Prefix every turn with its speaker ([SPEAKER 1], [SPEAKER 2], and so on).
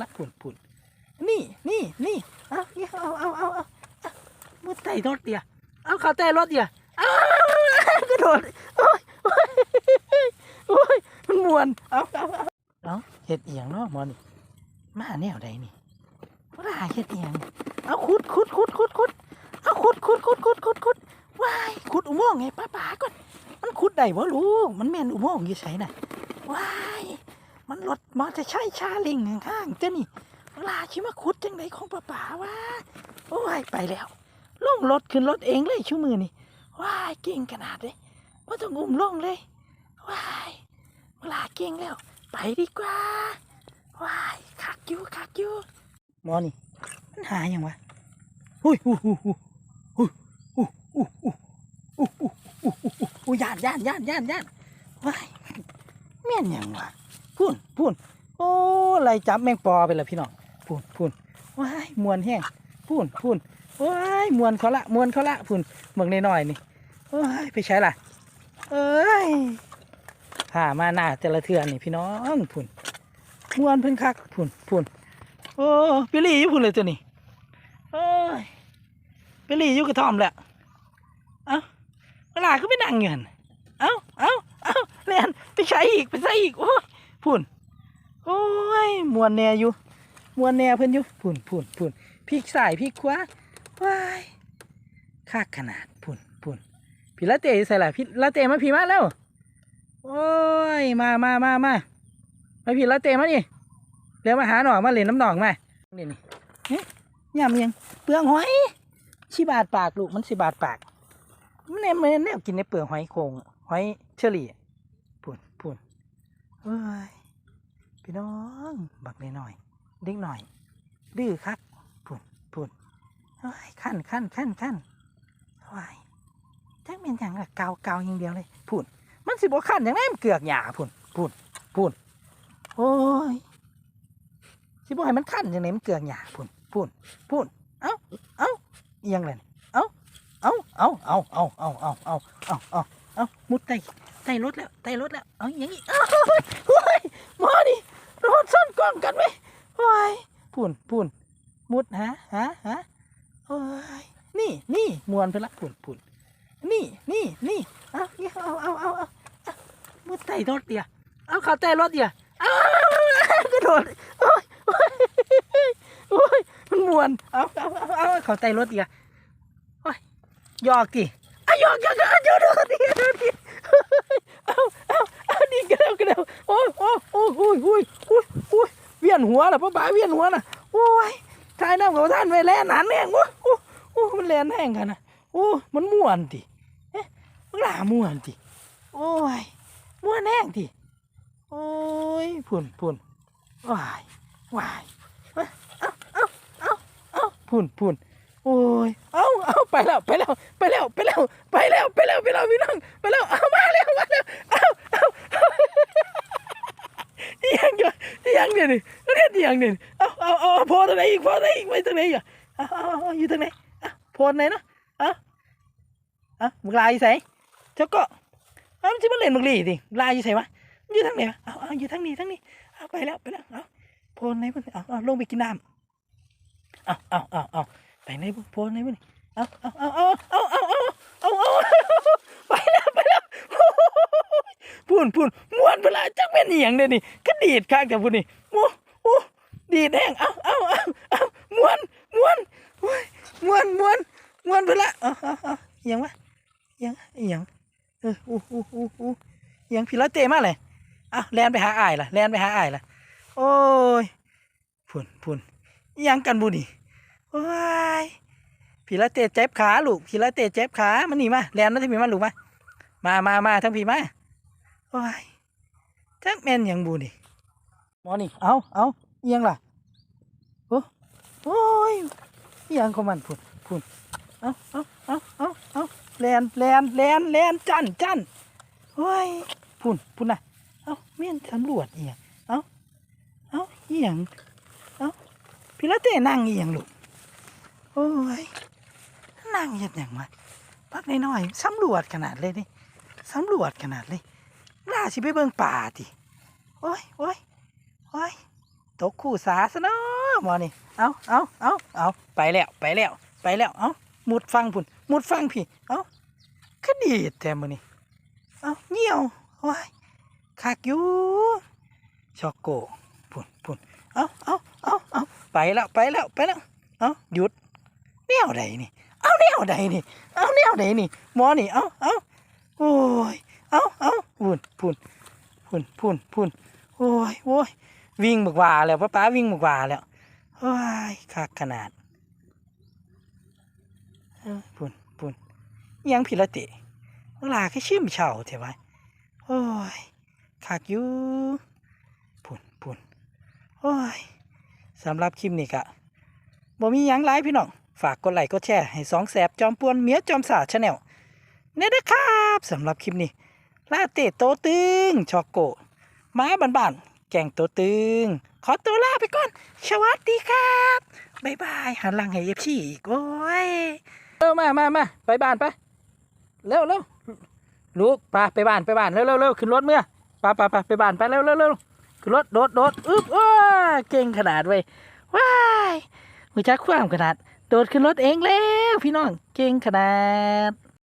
[SPEAKER 1] ละผุนผุนนี่นี่นี่เอาเอาเอาเอาเอาเอามุดใต้รถเดียเอาเขาใต้รถเดียเอากระโดดโอ้ยโอ้ยโอ้ยมันมวนเอาเอาเอาเอาเห็ดเอียงเนาะมอนี่มาแนวใดนี่ว่าเห็ดเอียงเอาขุดขุดขุดขุดขุดเอาขุดขุดขุดขุดขุดขุดว้ายขุดอุโมงค์ไงป้าป๋าก่อนมันขุดได้บ่ลูกมันแม่นอุโมงค์อยู่ไสน่ะว้าย มันรถมอเตอร์ไซค์ชาลิงข้างเจ้านี่เวลาชิมาขุดจังไดของป้าป๋าวะโอ้ยไปแล้วล่องรถขึ้นรถเองเลยชั่วมือนี่ว้ายเก่งขนาดเลยว่าต้องอุ้มล่องเลยว้ายเวลาเก่งแล้ว ไปดีกว่าว้ายคักอยู่คักอยู่มอนี่มันหาอย่างวะหุยหูหูหูหูหูหูหูหูหูหูหูหูย่านย่านย่านย่านย่านว้ายแม่นหยังวะ พูนพูนโอ้ไรจับแมงปอไปละพี่น้องพูนพูนว้ายมวนแห้งพูนพูนว้ายมวนเขาละมวนเขาละพูนเมืองน้อยๆนี่ว้ายไปใช้ล่ะเอ้ยผ่ามาหน้าแต่ละเทือนนี่พี่น้องพูนมวนเพิ่นคักพูนพูนโอ้ปิลี่อยู่พูนเลยตัวนี้เอ้ยปิลี่อยู่กระท่อมแหละเอ้าเวลาก็ไปนั่งอยู่หั่นเอ้าเอ้าเอ้าเรียนไปใช้อีกไปใช้อีกโอ้ พุ่นโอ้ยมวนแน่อยู่มวนแน่เพิ่นอยู่พุ่นพุ่นพุ่นพริกใส่พริกขวาว้ายคักขนาดพุ่นพุ่นพี่ละเตยใส่ละพี่ละเตมาพี่มาแล้วโอ้ยมามามามามาพี่ละเตมาดิเดี๋ยวมาหาหน่องมาเล่นน้ำหนองมานี่นี่เฮ้ยยำยังเปลืองหอยชิบาดปากลูกมันสิบาดปากมันเนี่ยมันเนี่ยกินในเปลือกหอยโขงหอยเชอรี่ เอ้ยพี่น้อง บักเนหน่อย เด็กหน่อย ดื้อคักพุ่นพุ่นเอ้ยขั้นขั้นขั้นขั้นว้ายจักเป็นอย่างละเกาเกาอย่างเดียวเลยพุ่นมันสิบ่ขั้นอย่างไรมันเกือกหยาพุ่นพุ่นพุ่นโอ้ยสิบ่ให้มันขั้นอย่างไรมันเกือกหยาพุ่นพุ่นพุ่นเอ้าเอ้าเอียงเลยเอ้าเอ้าเอ้าเอ้าเอ้าเอ้าเอ้าเอ้าเอ้าเอ้ามุดใต้ใต้รถแล้วใต้รถแล้วเอาอย่างนี้โอ้ยมอนี่รถซ่อนกล้องกันไหมโอ้ยพูนพูนมุดฮะฮะฮะโอ้ยนี่นี่มวนไปละพูนพูนนี่นี่นี่เอาเอาเอาเอาเอาเอามุดใต้รถเดียเอาเขาใต้รถเดียเอากระโดดโอ้ยโอ้ยโอ้ยมันมวนเอาเอาเอาเอาเขาใต้รถเดียโอ้ยหยอกดิอะหยอกหยอกหยอกหยอกหยอกดิหยอกดิ เอาเอาเอาดีกันแล้วกันแล้วโอ้ยโอ้ยโอ้ยโอ้ยโอ้ยโอ้ยโอ้ยเวียนหัวน่ะพ่อป๋าเวียนหัวน่ะโอ้ยทายน้ำกับท่านไปแล่นหนานแห้งโอ้ยโอ้ยโอ้ยมันแล่นแห้งกันนะโอ้ยมันม่วนติเอ๊ะมันหลาม่วนติโอ้ยม่วนแห้งติโอ้ยพุ่นพุ่นวายวายเอ้าเอ้าเอ้าเอ้าพุ่นพุ่นโอ้ยเอ้าเอ้าไปแล้วไปแล้วไปแล้วไปแล้วไปแล้วไปแล้วไปแล้วพี่น้องไปแล้วเอามา เนี่ยนี่เฮ็อย่างเนี่ยเอาเอาเอาพอตรงไหนอีกพอตรงไหนอีกไปตรงไหนอย่ะเอาเอาอยู่ตรงไหนอะพอตรงไหนเนาะอะอะมึงลายใส่เจ้าก็เอาจิมาเล่นมึงลีสิลายอยู่ใส่วะอยู่ทั้งไหนวะเอาเอายู่ทั้งนี้ทั้งนี้เอาไปแล้วไปแล้วเอาพอไหนพุ่นเอาเอาลงไปกินน้ำเอาเอาเอาเอาไปไหนพุ่นพอไหนพุ่นอาเอาเอาเอาเอา นพูนม้วนเวลาจักเป็นอหย่างเด้นี่ก็ดีดข้างแต่พูนนี่โอ้โอ้ดีดแห้งเอ้าเอ้าเอ้าเอ้าม้วนม้วนโอ้ยม้วนม้วนม้วนเวลาเอ้าเอ้าเอ้าอหย่างวะอหย่างอหย่างเออโอ้โอ้โอ้โอ้อหย่างพิลาเตมาเลยเอ้าแลนไปหาอ้ายล่ะแลนไปหาอ้ายล่ะโอ้ยพูนพูนอหย่างกันบุนี่โอ้ยพิลาเตเจ็บขาลูกพิลาเตเจ็บขามันหนีมาแลนนั่นที่มีมาลูกมามามามาทั้งพี่มา โอ้ยจักแม่นหยังบูนี่หมอนี่เอาเอาเอียงล่ะโอ้โอ้ยเอียงของมันพุ่นพุ่นเอาเอาเอาเอาเอาแลนแลนแลนแลนจันจันโอ้ยพุ่นพุ่นน่ะเอาแม่นตำรวจเอียงเอาเอาเอียงเอาพี่ละเต้นั่งเอียงลูกโอ้ยนั่งเฮ็ดหยังวะพักน้อยๆสำรวจขนาดเลยนี่สำรวจขนาดเลย น่าสิไปเบิ่งป่าติโอ้ยโอ้ยโอ้ยตกคู่สาซะเนาะหมอนี่เอาเอาเอาเอาไปแล้วไปแล้วไปแล้วเอามุดฟังพุ่นมุดฟังพี่เอาคดีแท้มื้อนี้เอาเหี่ยวว้ายคักอยู่ช็อกโกพุ่นพุ่นเอาเอาเอาเอาไปแล้วไปแล้วไปแล้วเอาหยุดแนวใดนี่เอาแนวใดนี่เอาแนวใดนี่หมอนี่เอาเอาโอ้ยเอาเอา พุ่นพุ่นพุ่นพุ่นพุ่นโอ้ยโอ้ยวิ่งบกว่าแล้วป้าป้าวิ่งบกว่าแล้วโอ้ยคักขนาดเออพุ่นปุ่นยังผิดละตะเวลาแค่ชิมเฉาเถอะวะโอ้ยคักอยู่ปุ่นปุ่นโอ้ยสำหรับคลิปนี้กะบ่มียังหลายพี่น้องฝากกดไลค์กดแชร์ให้สองแสบจอมปวนเมียจอมสาชาแนลเนี่ยนะครับสำหรับคลิปนี้ ลาเต้โตตึงช็อกโกม้าบ้านๆแก่งตัวตึง ขอตัวลาไปก่อน สวัสดีครับบายบายหันหลังให้เอฟซีอีกโอ้ยเร็วมามามาไปบ้านไปเร็วเร็วลูกไปไปบ้านไปบ้านเร็วเร็วเร็วขึ้นรถเมื่อไปไปไปไปบ้านไปเร็วเร็วเร็วขึ้นรถโดดโดดอึ๊บว้าเก่งขนาดเว้ยว้ายมือจักความขนาด โดดขึ้นรถเองแล้วพี่น้องเก่งขนาด